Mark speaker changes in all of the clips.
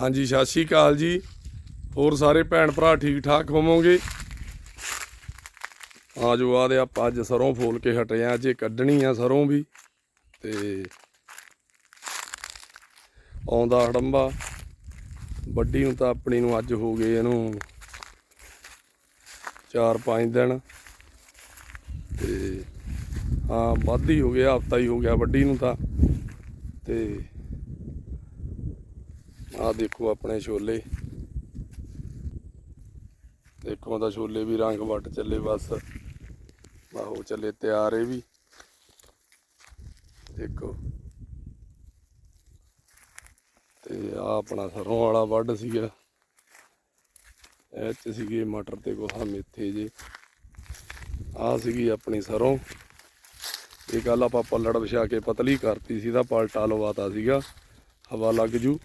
Speaker 1: ਹਾਂਜੀ, ਸਤਿ ਸ਼੍ਰੀ ਅਕਾਲ ਜੀ। ਹੋਰ ਸਾਰੇ ਭੈਣ ਭਰਾ ਠੀਕ ਠਾਕ ਹੋਵੋਗੇ? ਆ ਜੋ ਆਦੇ ਆਪਾਂ ਅੱਜ ਸਰੋਂ ਫੋਲ ਕੇ ਹਟੇ ਆ ਜੇ ਕੱਢਣੀ ਆ ਸਰੋਂ ਵੀ ਤੇ ਆਉਂਦਾ ਹੜੰਬਾ। ਵੱਡੀ ਨੂੰ ਤਾਂ ਆਪਣੀ ਨੂੰ ਅੱਜ ਹੋ ਗਏ ਇਹਨੂੰ 4-5 ਦਿਨ। ਤੇ ਹਾਂ, ਵੱਧ ਹੀ ਹੋ ਗਿਆ, ਹਫਤਾ ਹੀ ਹੋ ਗਿਆ ਵੱਡੀ ਨੂੰ ਤਾਂ। ਤੇ ਆ ਦੇਖੋ ਆਪਣੇ ਛੋਲੇ। ਦੇਖੋ ਤਾਂ ਛੋਲੇ ਵੀ ਰੰਗ ਵੱਟ ਚੱਲੇ ਬਸ। ਆਹੋ ਚੱਲੇ ਤਿਆਰ ਇਹ ਵੀ। ਦੇਖੋ। ਤੇ ਆ ਆਪਣਾ ਸਰੋਂ ਵਾਲਾ ਵੱਢ ਸੀਗਾ। ਇਹ ਚ ਸੀਗੇ ਮਟਰ ਤੇ ਗੋਹਾ ਮੇਥੇ ਜੇ। ਆ ਸੀਗੀ ਆਪਣੀ ਸਰੋਂ। ਇਹ ਗੱਲ ਆਪਾਂ ਪੱਲੜ ਵਿਛਾ ਕੇ ਪਤਲੀ ਕਰਤੀ ਸੀ ਦਾ ਪਲਟਾ ਲਵਾਤਾ ਸੀਗਾ। ਹਵਾ ਲੱਗ ਜੂ।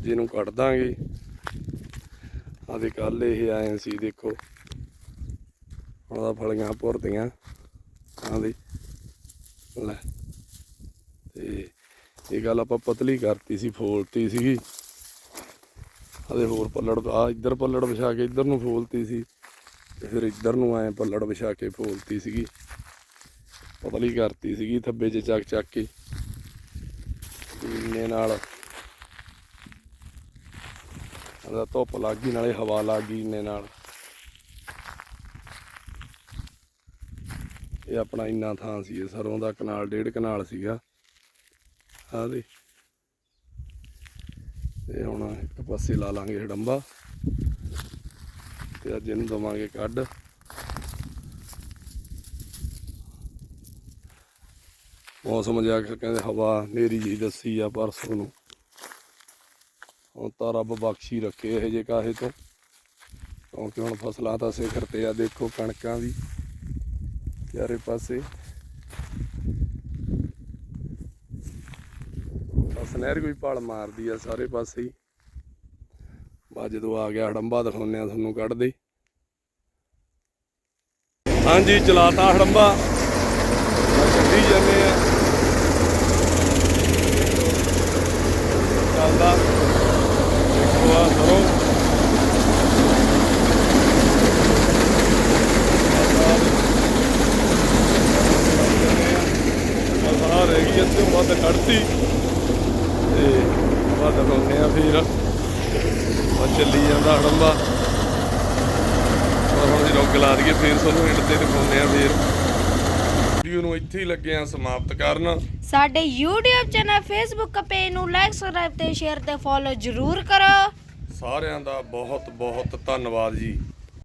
Speaker 1: ਅੱਜ ਇਹਨੂੰ ਕੱਢ ਦਾਂਗੇ। ਆ ਦੇ ਕੱਲ ਇਹ ਆਏ ਸੀ, ਦੇਖੋ। ਹੁਣ ਦਾ ਫਲੀਆਂ ਭੁਰਦੀਆਂ। ਆ ਦੇ, ਲੈ। ਤੇ ਇਹ ਗੱਲ ਆਪਾਂ ਪਤਲੀ ਕਰਤੀ ਸੀ, ਫੋਲਤੀ ਸੀਗੀ। ਆਦੇ ਹੋਰ ਪੱਲੜ ਆ ਇੱਧਰ ਪੱਲੜ ਵਿਛਾ ਕੇ ਇੱਧਰ ਨੂੰ ਫੋਲਤੀ ਸੀ। ਤੇ ਫਿਰ ਇੱਧਰ ਨੂੰ ਆਏ ਪੱਲੜ ਵਿਛਾ ਕੇ ਫੋਲਤੀ ਸੀਗੀ। ਪਤਲੀ ਕਰਤੀ ਸੀਗੀ, ਥੱਬੇ 'ਚ ਚੱਕ ਚੱਕ ਕੇ ਇੰਨੇ ਨਾਲ ਉਹਦਾ ਧੁੱਪ ਲੱਗ ਗਈ, ਨਾਲੇ ਹਵਾ ਲੱਗ ਗਈ ਇੰਨੇ ਨਾਲ। ਇਹ ਆਪਣਾ ਇੰਨਾ ਥਾਂ ਸੀ, ਇਹ ਸਰੋਂ ਦਾ ਕਨਾਲ, ਡੇਢ ਕਨਾਲ ਸੀਗਾ। ਆਹ ਦੇ ਤੇ ਹੁਣ ਇੱਕ ਪਾਸੇ ਲਾ ਲਾਂਗੇ ਹਡੰਬਾ ਤੇ ਅੱਜ ਇਹਨੂੰ ਦਵਾਂਗੇ ਕੱਢ। ਮੌਸਮ ਜਾ ਕੇ ਕਹਿੰਦੇ ਹਵਾ ਨੇਰੀ ਜੀ ਦੱਸੀ ਆ ਪਰਸੋਂ ਨੂੰ। ਹੁਣ ਤਾਂ ਰੱਬ ਬਖਸ਼ੀ ਰੱਖੇ ਇਹ ਜੇ ਕਾਹੇ ਤੋਂ। ਕਿਉਂਕਿ ਹੁਣ ਫਸਲਾਂ ਤਾਂ ਸਿਖਰ ਤੇ ਆ, ਦੇਖੋ ਕਣਕਾਂ ਵੀ ਚਾਰੇ ਪਾਸੇ। ਬਸ ਨਹਿਰ ਕੋਈ ਪਲ ਮਾਰਦੀ ਆ ਸਾਰੇ ਪਾਸੇ ਹੀ। ਬਾ ਜਦੋਂ ਆ ਗਿਆ ਹੜੰਬਾ ਦਿਖਾਉਂਦੇ ਆ ਤੁਹਾਨੂੰ ਕੱਢਦੇ। ਹਾਂਜੀ, ਚਲਾਤਾ ਹੜੰਬਾ ਬਸ ਕੱਢੀ ਜਾਂਦੇ ਆ ਚੱਲਦਾ ਦੇਖੋ ਆ ਸਰੋਂ ਬਸ ਆ ਰਹਿ ਵੱਧ ਕੱਢਤੀ। ਤੇ ਵੱਧ ਲਾਉਂਦੇ ਆ ਫਿਰ। ਉਹ ਚੱਲੀ ਜਾਂਦਾ ਹੜੰਬਾ। ਹੁਣ ਜਦੋਂ ਗਲਾ ਦਈਏ ਫਿਰ ਤੁਹਾਨੂੰ ਹਿੰਡ ਤੇ ਦਿਖਾਉਂਦੇ ਆ ਫਿਰ। ਵੀਡੀਓ ਨੂੰ ਇੱਥੇ ਹੀ ਲੱਗੇ ਆ ਸਮਾਪਤ ਕਰਨ।
Speaker 2: ਸਾਡੇ YouTube ਚੈਨਲ Facebook ਪੇਜ ਨੂੰ ਲਾਈਕ ਸਬਸਕ੍ਰਾਈਬ ਤੇ ਸ਼ੇਅਰ ਤੇ ਫੋਲੋ ਜ਼ਰੂਰ ਕਰੋ।
Speaker 1: ਸਾਰਿਆਂ ਦਾ ਬਹੁਤ ਬਹੁਤ ਧੰਨਵਾਦ ਜੀ।